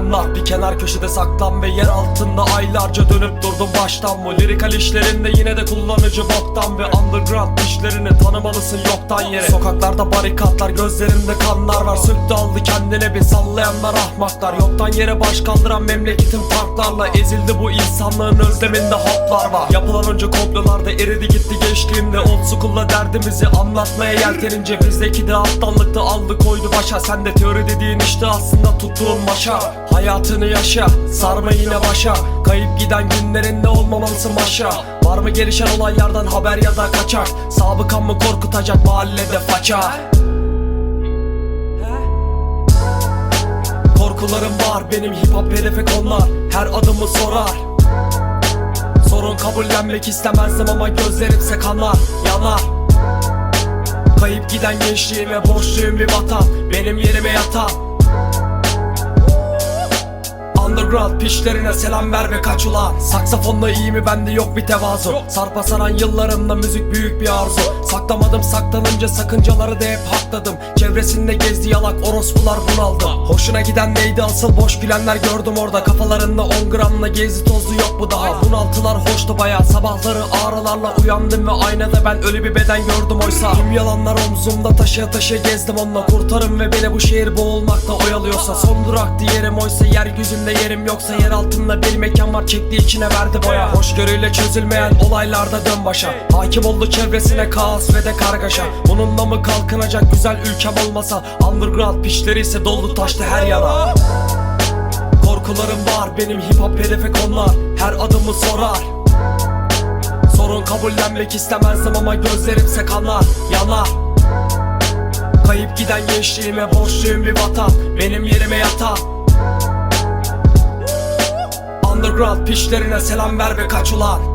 anlat. Bir kenar köşede saklan ve yer altında aylarca dönüp durdum baştan mı? Lirikal işlerinde yine de kullanıcı boktan Ve underground işlerini tanımalısın yoktan yere. Sokaklarda barikatlar gözlerimde kanlar var. Söktü aldı kendine bir sallayanlar ahmaklar. Yoktan yere baş kaldıran memleketin parklarla Ezildi bu insanlığın özleminde haplar var. Yapılan önce komplolarda eridi gitti gençliğimde. Old school'la derdimizi anlatmaya yeltenince Bizdeki de aptallıkta aldı koydu başa. Sen de teori dediğin işte aslında tuttuğun maşa Hayatını yaşa. Sarma yine başa. Kayıp giden günlerinde olmamalısın maşa Var mı gelişen olaylardan haber ya da kaçak? Sabıkan mı korkutacak mahallede faça? Korkularım var benim hip hop hedefe konular Her adımı sorar. Sorun kabullenmek istemezdim ama gözlerimse kanlar Yanar. Kayıp giden gençliğime borçluyum bir vatan. Benim yerime yatan Underground pişlerine selam ver ve kaç ulan Saksafonla iyi mi bende yok bir tevazu. Sarpa saran yıllarımda müzik büyük bir arzu. Saklamadım saklanınca sakıncaları da hep hakladım Çevresinde gezdi yalak orospular bunaldı. Hoşuna giden neydi asıl boş gülenler gördüm orada. Kafalarında 10 gramla gezi tozlu yok bu daha. Bunaltılar hoştu baya sabahları ağrılarla uyandım Ve aynada ben ölü bir beden gördüm oysa. Tüm yalanlar omzumda taşıya taşıya gezdim onunla. Kurtarın ve beni bu şehir boğulmakta oyalıyorsa Son duraktı yerim oysa yeryüzünde yerim yoksa Yer altında bir mekan var. Çekti içine verdi boya. Hoşgörüyle çözülmeyen olaylarda dön başa. Hakim oldu çevresine kaos ve de kargaşa. Bununla mı kalkınacak güzel ülkem olmasa? Underground pişleri ise dolu taştı her yana. Korkularım var benim hip hop hedefe konular Her adımı sorar. Sorun kabullenmek istemezdim ama gözlerimse kanlar Yanar Giden gençliğime borçluyum bir vatan. Benim yerime yatan Underground pişlerine selam ver ve kaç ulan